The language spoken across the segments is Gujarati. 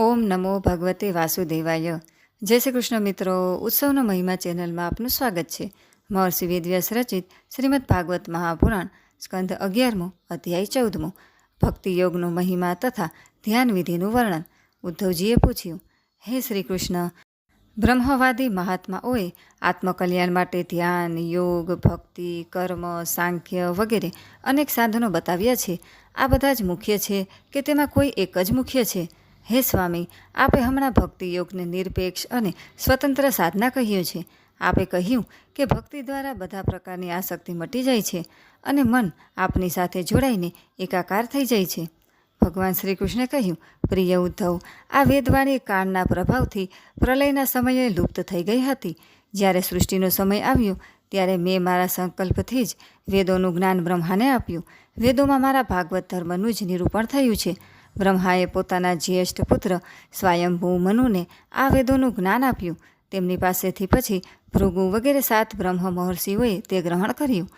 ઓમ નમો ભગવતે વાસુદેવાય. જય શ્રી કૃષ્ણ મિત્રો, ઉત્સવનો મહિમા ચેનલમાં આપનું સ્વાગત છે. મહર્ષિ વેદવ્યાસ રચિત શ્રીમદ ભાગવત મહાપુરાણ, સ્કંદ અગિયારમો અધ્યાય ચૌદમો. ભક્તિ યોગનો મહિમા તથા ધ્યાન વિધિનું વર્ણન ઉદ્ધવજીએ પૂછ્યું. હે શ્રી કૃષ્ણ, બ્રહ્મવાદી મહાત્માઓએ આત્મકલ્યાણ માટે ધ્યાન, યોગ, ભક્તિ, કર્મ, સાંખ્ય વગેરે અનેક સાધનો બતાવ્યા છે. આ બધા જ મુખ્ય છે કે તેમાં કોઈ એક જ મુખ્ય છે? હે સ્વામી, આપે હમણાં ભક્તિ યોગને નિરપેક્ષ અને સ્વતંત્ર સાધના કહ્યું છે. આપે કહ્યું કે ભક્તિ દ્વારા બધા પ્રકારની આસક્તિ મટી જાય છે અને મન આપની સાથે જોડાઈને એકાકાર થઈ જાય છે. ભગવાન શ્રી કૃષ્ણે કહ્યું, પ્રિય ઉદ્ધવ, આ વેદવાણી કાળના પ્રભાવથી પ્રલયના સમયે લુપ્ત થઈ ગઈ હતી. જ્યારે સૃષ્ટિનો સમય આવ્યો, ત્યારે મેં મારા સંકલ્પથી જ વેદોનું જ્ઞાન બ્રહ્માને આપ્યું. વેદોમાં મારા ભાગવત ધર્મનું જ નિરૂપણ થયું છે. બ્રહ્માએ પોતાના જ્યેષ્ઠ પુત્ર સ્વયંભૂ મનુને આ વેદોનું જ્ઞાન આપ્યું. તેમની પાસેથી પછી ભૃગુ વગેરે સાત બ્રહ્મ મહર્ષિઓએ તે ગ્રહણ કર્યું.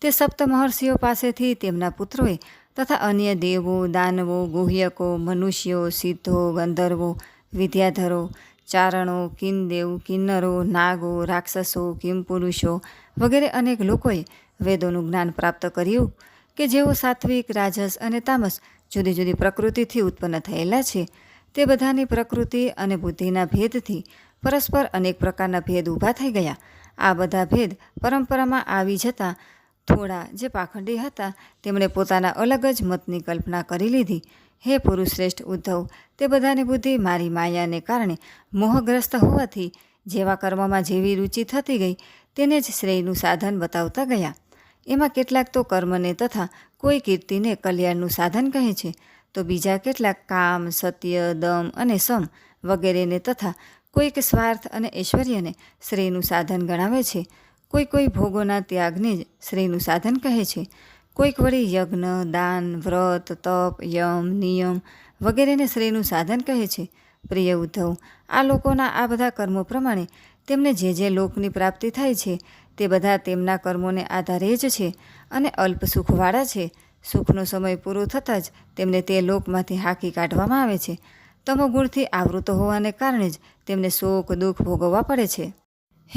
તે સપ્ત મહર્ષિઓ પાસેથી તેમના પુત્રોએ તથા અન્ય દેવો, દાનવો, ગુહ્યકો, મનુષ્યો, સિદ્ધો, ગંધર્વો, વિદ્યાધરો, ચારણો, કિનદેવ, કિન્નરો, નાગો, રાક્ષસો કિમપુરુષો વગેરે અનેક લોકોએ વેદોનું જ્ઞાન પ્રાપ્ત કર્યું કે જેઓ સાત્વિક, રાજસ અને તામસ જુદી જુદી પ્રકૃતિથી ઉત્પન્ન થયેલા છે. તે બધાની પ્રકૃતિ અને બુદ્ધિના ભેદથી પરસ્પર અનેક પ્રકારના ભેદ ઊભા થઈ ગયા. આ બધા ભેદ પરંપરામાં આવી જતાં થોડા જે પાખંડી હતા, તેમણે પોતાના અલગ જ મતની કલ્પના કરી લીધી. હે પુરુષશ્રેષ્ઠ ઉદ્ધવ, તે બધાની બુદ્ધિ મારી માયાને કારણે મોહગ્રસ્ત હોવાથી, જેવા કર્મમાં જેવી રુચિ થતી ગઈ, તેને જ શ્રેયનું સાધન બતાવતા ગયા. એમાં કેટલાક તો કર્મને તથા કોઈ કીર્તિને કલ્યાણનું સાધન કહે છે. તો બીજા કેટલાક કામ, સત્ય, દમ અને સમ વગેરેને તથા કોઈક સ્વાર્થ અને ઐશ્વર્યને શ્રેયનું સાધન ગણાવે છે. કોઈ કોઈ ભોગોના ત્યાગને જ શ્રેયનું સાધન કહે છે. કોઈક વળી યજ્ઞ, દાન, વ્રત, તપ, યમ, નિયમ વગેરેને શ્રેયનું સાધન કહે છે. પ્રિય ઉદ્ધવ, આ લોકોના આ બધા કર્મો પ્રમાણે તેમને જે જે લોકની પ્રાપ્તિ થાય છે તે બધા તેમના કર્મોને આધારે જ છે અને અલ્પ સુખવાળા છે. સુખનો સમય પૂરો થતાં જ તેમને તે લોકમાંથી હાંકી કાઢવામાં આવે છે. તમોગુણથી આવૃત હોવાને કારણે જ તેમને શોક દુઃખ ભોગવવા પડે છે.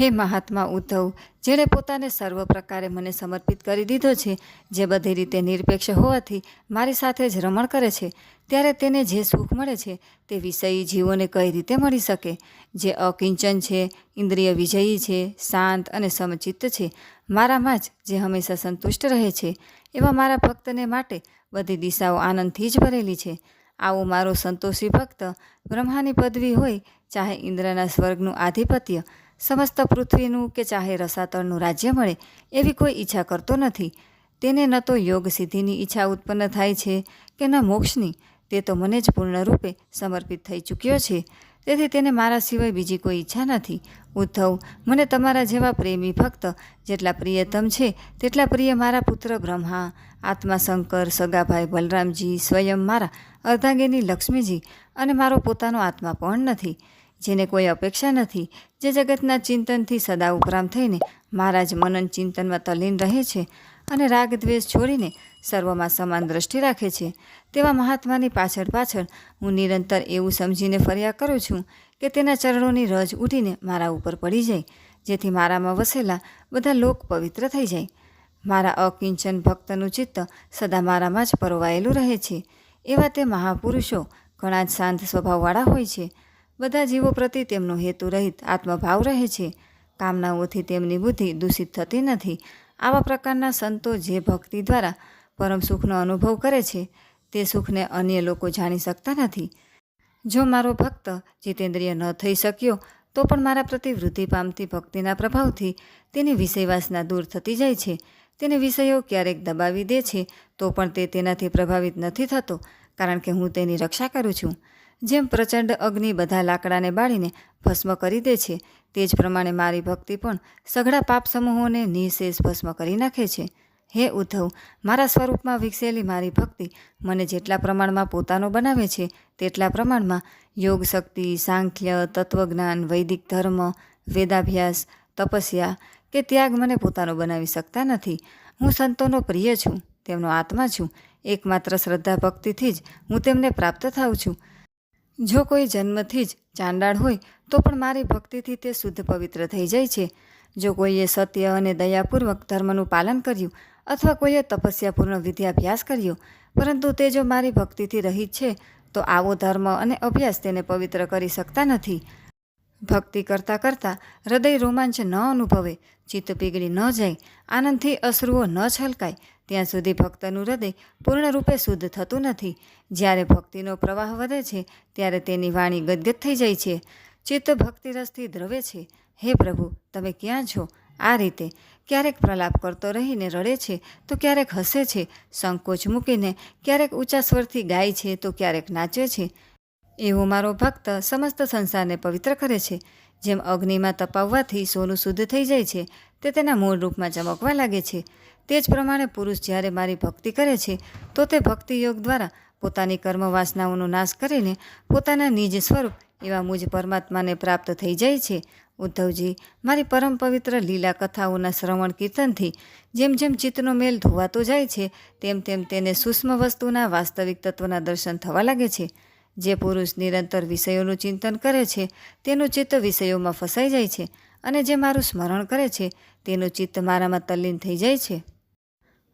હે મહાત્મા ઉદ્ધવ, જેણે પોતાને સર્વ પ્રકારે મને સમર્પિત કરી દીધો છે, જે બધી રીતે નિરપેક્ષ હોવાથી મારી સાથે જ રમણ કરે છે, ત્યારે તેને જે સુખ મળે છે, તે વિષયી જીવોને કઈ રીતે મળી શકે? જે અકિંચન છે, ઇન્દ્રિય વિજયી છે, શાંત અને સમચિત્ત છે, મારામાં જ જે હંમેશા સંતુષ્ટ રહે છે, એવા મારા ભક્તને માટે બધી દિશાઓ આનંદથી જ ભરેલી છે. આવો મારો સંતોષી ભક્ત બ્રહ્માની પદવી હોય, ચાહે ઇન્દ્રના સ્વર્ગનું આધિપત્ય સમસ્ત પૃથ્વીનું કે ચાહે રસાતળનું રાજ્ય મળે, એવી કોઈ ઈચ્છા કરતો નથી. તેને ન તો યોગ સિદ્ધિની ઈચ્છા ઉત્પન્ન થાય છે કે ન મોક્ષની, તે તો મને જ પૂર્ણરૂપે સમર્પિત થઈ ચૂક્યો છે. તેથી તેને મારા સિવાય બીજી કોઈ ઈચ્છા નથી. ઉદ્ધવ, મને તમારા જેવા પ્રેમી ભક્ત જેટલા પ્રિયતમ છે, તેટલા પ્રિય મારા પુત્ર બ્રહ્મા, આત્મા શંકર, સગાભાઈ બલરામજી, સ્વયં મારા અર્ધાંગીની લક્ષ્મીજી અને મારો પોતાનો આત્મા પણ નથી. જેને કોઈ અપેક્ષા નથી, જે જગતના ચિંતનથી સદા ઉપરામ થઈને મારા જ મનન ચિંતનમાં તલ્લીન રહે છે અને રાગ દ્વેષ છોડીને સર્વમાં સમાન દ્રષ્ટિ રાખે છે, તેવા મહાત્માની પાછળ પાછળ હું નિરંતર એવું સમજીને ફર્યા કરું છું કે તેના ચરણોની રજ ઉઠીને મારા ઉપર પડી જાય, જેથી મારામાં વસેલા બધા લોક પવિત્ર થઈ જાય. મારા અકિંચન ભક્તનું ચિત્ત સદા મારામાં જ પરોવાયેલું રહે છે, એવા તે મહાપુરુષો ઘણા જ શાંત સ્વભાવવાળા હોય છે. બધા જીવો પ્રતિ તેમનો હેતુ રહિત આત્મભાવ રહે છે. કામનાઓથી તેમની બુદ્ધિ દૂષિત થતી નથી. આવા પ્રકારના સંતો જે ભક્તિ દ્વારા પરમ સુખનો અનુભવ કરે છે, તે સુખને અન્ય લોકો જાણી શકતા નથી. જો મારો ભક્ત જીતેન્દ્રિય ન થઈ શક્યો, તો પણ મારા પ્રતિ વૃદ્ધિ પામતી ભક્તિના પ્રભાવથી તેની વિષયવાસના દૂર થતી જાય છે. તેને વિષયો ક્યારેક દબાવી દે છે, તો પણ તે તેનાથી પ્રભાવિત નથી થતો, કારણ કે હું તેની રક્ષા કરું છું. જેમ પ્રચંડ અગ્નિ બધા લાકડાને બાળીને ભસ્મ કરી દે છે, તે જ પ્રમાણે મારી ભક્તિ પણ સઘળા પાપ સમૂહોને નિશેષ ભસ્મ કરી નાખે છે. હે ઉદ્ધવ, મારા સ્વરૂપમાં વિકસેલી મારી ભક્તિ મને જેટલા પ્રમાણમાં પોતાનો બનાવે છે, તેટલા પ્રમાણમાં યોગ શક્તિ, સાંખ્ય, તત્વજ્ઞાન, વૈદિક ધર્મ, વેદાભ્યાસ, તપસ્યા કે ત્યાગ મને પોતાનો બનાવી શકતા નથી. હું સંતોનો પ્રિય છું, તેમનો આત્મા છું, એકમાત્ર શ્રદ્ધા ભક્તિથી જ હું તેમને પ્રાપ્ત થાઉં છું. જો કોઈ જન્મથી જ ચાંડાળ હોય, તો પણ મારી ભક્તિથી તે શુદ્ધ પવિત્ર થઈ જાય છે. જો કોઈએ સત્ય અને દયાપૂર્વક ધર્મનું પાલન કર્યું અથવા કોઈએ તપસ્યાપૂર્ણ વિદ્યાભ્યાસ કર્યો, પરંતુ તે જો મારી ભક્તિથી રહિત છે, તો આવો ધર્મ અને અભ્યાસ તેને પવિત્ર કરી શકતા નથી. ભક્તિ કરતાં કરતાં હૃદય રોમાંચ ન અનુભવે, ચિત્ત પીગળી ન જાય, આનંદથી અશ્રુઓ ન છલકાય ત્યાં સુધી ભક્તનું હૃદય પૂર્ણરૂપે શુદ્ધ થતું નથી. જ્યારે ભક્તિનો પ્રવાહ વધે છે, ત્યારે તેની વાણી ગદગદ થઈ જાય છે. ચિત્ત ભક્તિરસથી દ્રવે છે. હે પ્રભુ, તમે ક્યાં છો? આ રીતે ક્યારેક પ્રલાપ કરતો રહીને રડે છે, તો ક્યારેક હસે છે. સંકોચ મૂકીને ક્યારેક ઊંચા સ્વરથી ગાય છે, તો ક્યારેક નાચે છે. એવો મારો ભક્ત સમસ્ત સંસારને પવિત્ર કરે છે. જેમ અગ્નિમાં તપાવવાથી સોનું શુદ્ધ થઈ જાય છે, તે તેના મૂળ રૂપમાં ચમકવા લાગે છે. તે જ પ્રમાણે પુરુષ જ્યારે મારી ભક્તિ કરે છે, તો તે ભક્તિયોગ દ્વારા પોતાની કર્મ વાસનાઓનો નાશ કરીને પોતાના નિજ સ્વરૂપ એવા મુજ પરમાત્માને પ્રાપ્ત થઈ જાય છે. ઉદ્ધવજી, મારી પરમ પવિત્ર લીલા કથાઓના શ્રવણ કીર્તનથી જેમ જેમ ચિત્તનો મેલ ધોવાતો જાય છે, તેમ તેમ તેને સૂક્ષ્મ વસ્તુના વાસ્તવિક તત્વના દર્શન થવા લાગે છે. જે પુરુષ નિરંતર વિષયોનું ચિંતન કરે છે, તેનું ચિત્ત વિષયોમાં ફસાઈ જાય છે. અને જે મારું સ્મરણ કરે છે, તેનું ચિત્ત મારામાં તલ્લીન થઈ જાય છે.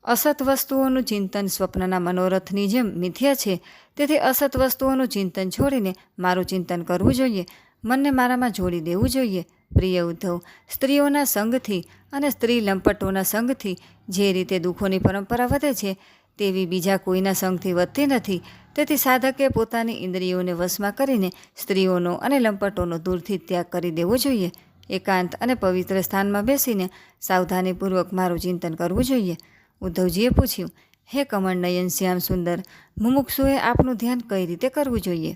અસત વસ્તુઓનું ચિંતન સ્વપ્નના મનોરથની જેમ મિથ્યા છે, તેથી અસત વસ્તુઓનું ચિંતન છોડીને મારું ચિંતન કરવું જોઈએ, મનને મારામાં જોડી દેવું જોઈએ. પ્રિય ઉદ્ધવ, સ્ત્રીઓના સંગથી અને સ્ત્રી લંપટોના સંગથી જે રીતે દુઃખોની પરંપરા વધે છે, તેવી બીજા કોઈના સંગથી વધતી નથી. તેથી સાધકે પોતાની ઇન્દ્રિયોને વશમાં કરીને સ્ત્રીઓનો અને લંપટોનો દૂરથી ત્યાગ કરી દેવો જોઈએ. એકાંત અને પવિત્ર સ્થાનમાં બેસીને સાવધાનીપૂર્વક મારું ચિંતન કરવું જોઈએ. ઉદ્ધવજીએ પૂછ્યું, હે કમળ નયન શ્યામ સુંદર, મુમુક્ષુએ આપનું ધ્યાન કઈ રીતે કરવું જોઈએ?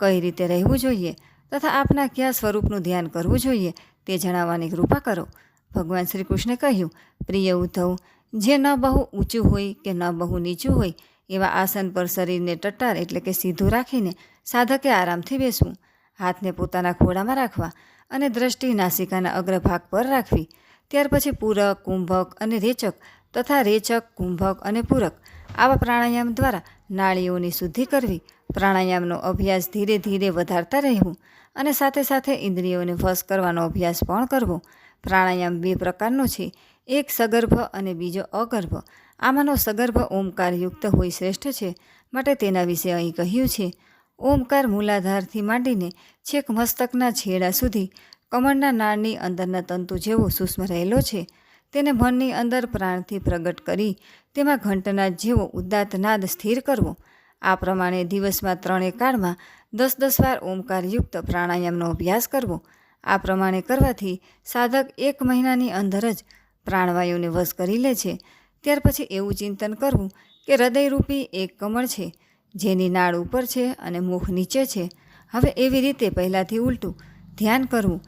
કઈ રીતે રહેવું જોઈએ? તથા આપના કયા સ્વરૂપનું ધ્યાન કરવું જોઈએ? તે જણાવવાની કૃપા કરો. ભગવાન શ્રી કૃષ્ણે કહ્યું, પ્રિય ઉદ્ધવ, જે ન બહુ ઊંચું હોય કે ન બહુ નીચું હોય, એવા આસન પર શરીરને ટટ્ટાર એટલે કે સીધું રાખીને સાધકે આરામથી બેસવું. હાથને પોતાના ખોળામાં રાખવા. અને દ્રષ્ટિ નાસિકાના અગ્રભાગ પર રાખવી. ત્યાર પછી પૂરક, કુંભક અને રેચક તથા રેચક, કુંભક અને પૂરક આવા પ્રાણાયામ દ્વારા નાળીઓની શુદ્ધિ કરવી, પ્રાણાયામનો અભ્યાસ ધીરે ધીરે વધારતા રહેવું અને સાથે સાથે ઇન્દ્રિયોને વશ કરવાનો અભ્યાસ પણ કરવો. પ્રાણાયામ બે પ્રકારનો છે, એક સગર્ભ અને બીજો અગર્ભ. આમાંનો સગર્ભ ઓમકારયુક્ત હોય શ્રેષ્ઠ છે, માટે તેના વિશે અહીં કહ્યું છે ઓમકાર મૂલાધારથી માંડીને છેક મસ્તકના છેડા સુધી કમળના નાળની અંદરના તંતુ જેવો સૂક્ષ્મ રહેલો છે. તેને મનની અંદર પ્રાણથી પ્રગટ કરી તેમાં ઘંટના જેવો ઉદાત્ત નાદ સ્થિર કરવો. આ પ્રમાણે દિવસમાં ત્રણેય કાળમાં દસ દસ વાર ઓમકારયુક્ત પ્રાણાયામનો અભ્યાસ કરવો. આ પ્રમાણે કરવાથી સાધક એક મહિનાની અંદર જ પ્રાણવાયુને વશ કરી લે છે. ત્યાર પછી એવું ચિંતન કરવું કે હૃદયરૂપી એક કમળ છે. જેની નાળ ઉપર છે અને મુખ નીચે છે. હવે એવી રીતે પહેલાંથી ઉલટું ધ્યાન કરવું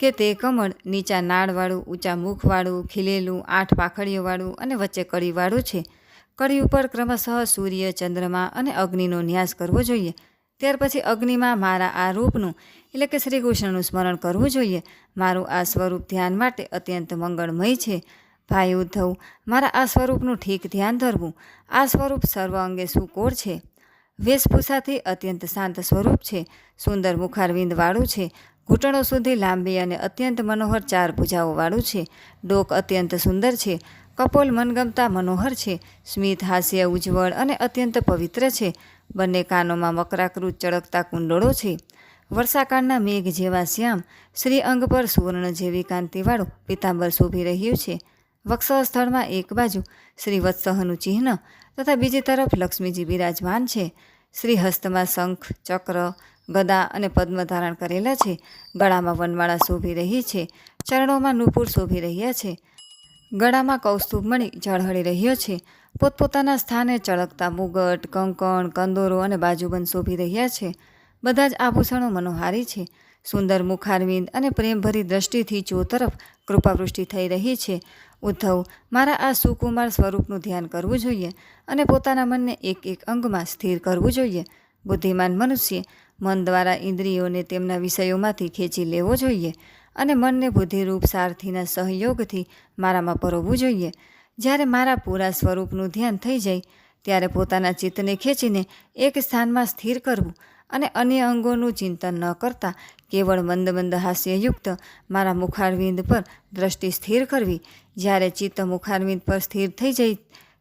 કે તે કમળ નીચા નાળવાળું, ઊંચા મુખવાળું, ખીલેલું, આઠ પાખડીઓવાળું અને વચ્ચે કળીવાળું છે. કળી ઉપર ક્રમશઃ સૂર્ય, ચંદ્રમા અને અગ્નિનો ન્યાસ કરવો જોઈએ. ત્યાર પછી અગ્નિમાં મારા આ રૂપનું, એટલે કે શ્રી કૃષ્ણનું સ્મરણ કરવું જોઈએ. મારું આ સ્વરૂપ ધ્યાન માટે અત્યંત મંગળમય છે. ભાઈ ઉદ્ધવ, મારા આ સ્વરૂપનું ઠીક ધ્યાન ધરવું. આ સ્વરૂપ સર્વ અંગે સુકોળ છે. વેશભૂષાથી અત્યંત શાંત સ્વરૂપ છે. સુંદર મુખારવિંદવાળું છે. ઘૂંટણો સુધી લાંબી અને અત્યંત મનોહર ચાર ભુજાઓવાળું છે. ડોક અત્યંત સુંદર છે. કપોલ મનગમતા મનોહર છે. સ્મિત હાસ્ય ઉજ્જવળ અને અત્યંત પવિત્ર છે. બંને કાનોમાં મકરાકૃત ચળકતા કુંડળો છે. વર્ષાકાળના મેઘ જેવા શ્યામ, શ્રી અંગ પર સુવર્ણ જેવી કાંતિવાળું પિતાંબર શોભી રહ્યું છે. વક્ષ સ્થળમાં એક બાજુ શ્રી વત્સહનું ચિહ્ન તથા બીજી તરફ લક્ષ્મીજી બિરાજમાન છે. શ્રી હસ્તમાં શંખ, ચક્ર, ગદા અને પદ્મ ધારણ કરેલા છે. ગળામાં વનમાળા શોભી રહી છે. ચરણોમાં નુપુર શોભી રહ્યા છે. ગળામાં કૌસ્તુભ મણી ઝળહળી રહ્યો છે. પોતપોતાના સ્થાને ચળકતા મુગટ, કંકણ, કંદોરો અને બાજુબંધ શોભી રહ્યા છે. બધા જ આભૂષણો મનોહારી છે. સુંદર મુખારવિંદ અને પ્રેમભરી દ્રષ્ટિથી ચોતરફ કૃપાવૃષ્ટિ થઈ રહી છે, ઉદ્ધવ, મારા આ સુકુમાર સ્વરૂપનું ધ્યાન કરવું જોઈએ અને પોતાના મનને એક એક અંગમાં સ્થિર કરવું જોઈએ. બુદ્ધિમાન મનુષ્ય મન દ્વારા ઇન્દ્રિયોને તેમના વિષયોમાંથી ખેંચી લેવો જોઈએ અને મનને બુદ્ધિરૂપ સારથીના સહયોગથી મારામાં પરોવવું જોઈએ. જ્યારે મારા પૂરા સ્વરૂપનું ધ્યાન થઈ જાય, ત્યારે પોતાના ચિત્તને ખેંચીને એક સ્થાનમાં સ્થિર કરવું અને અન્ય અંગોનું ચિંતન ન કરતા કેવળ મંદ મંદ હાસ્યયુક્ત મારા મુખારવિંદ પર દ્રષ્ટિ સ્થિર કરવી. જ્યારે ચિત્ત મુખારવિંદ પર સ્થિર થઈ જાય,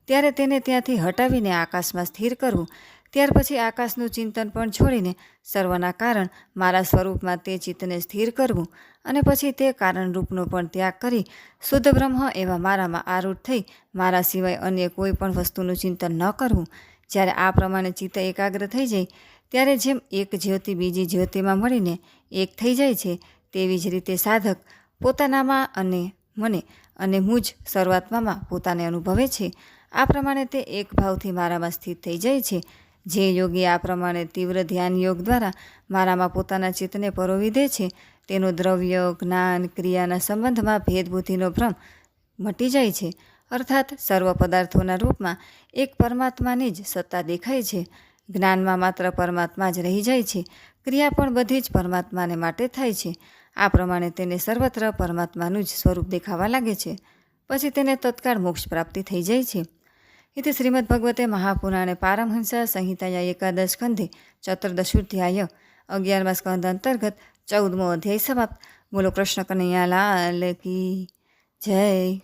ત્યારે તેને ત્યાંથી હટાવીને આકાશમાં સ્થિર કરવું. ત્યાર પછી આકાશનું ચિંતન પણ છોડીને સર્વના કારણ મારા સ્વરૂપમાં તે ચિત્તને સ્થિર કરવું અને પછી તે કારણરૂપનો પણ ત્યાગ કરી શુદ્ધ બ્રહ્મ એવા મારામાં આરૂઢ થઈ મારા સિવાય અન્ય કોઈ પણ વસ્તુનું ચિંતન ન કરવું. જ્યારે આ પ્રમાણે ચિત્ત એકાગ્ર થઈ જાય ત્યારે જેમ એક જ્યોતિ બીજી જ્યોતિમાં મળીને એક થઈ જાય છે, તેવી જ રીતે સાધક પોતાનામાં અને મને અને હું જ શરૂઆતમાં પોતાને અનુભવે છે. આ પ્રમાણે તે એક ભાવથી મારામાં સ્થિત થઈ જાય છે. જે યોગી આ પ્રમાણે તીવ્ર ધ્યાન યોગ દ્વારા મારામાં પોતાના ચિત્તને પરોવી દે છે, તેનો દ્રવ્ય, જ્ઞાન, ક્રિયાના સંબંધમાં ભેદબુદ્ધિનો ભ્રમ મટી જાય છે. અર્થાત સર્વ પદાર્થોના રૂપમાં એક પરમાત્માની જ સત્તા દેખાય છે. જ્ઞાનમાં માત્ર પરમાત્મા જ રહી જાય છે, ક્રિયા પણ બધી જ પરમાત્માને માટે થાય છે. આ પ્રમાણે તેને સર્વત્ર પરમાત્માનું જ સ્વરૂપ દેખાવા લાગે છે. પછી તેને તત્કાળ મોક્ષ પ્રાપ્તિ થઈ જાય છે. ઇતિ શ્રીમદ ભગવતે મહાપુરાણે પારમહંસા સંહિતાયા એકાદશ સ્કંધે ચતુર્દશોધ્યાય અગિયારમાં સ્કંદ અંતર્ગત ચૌદમો અધ્યાય સમાપ્ત. બોલો કૃષ્ણ કનૈયા લાલ કી જય.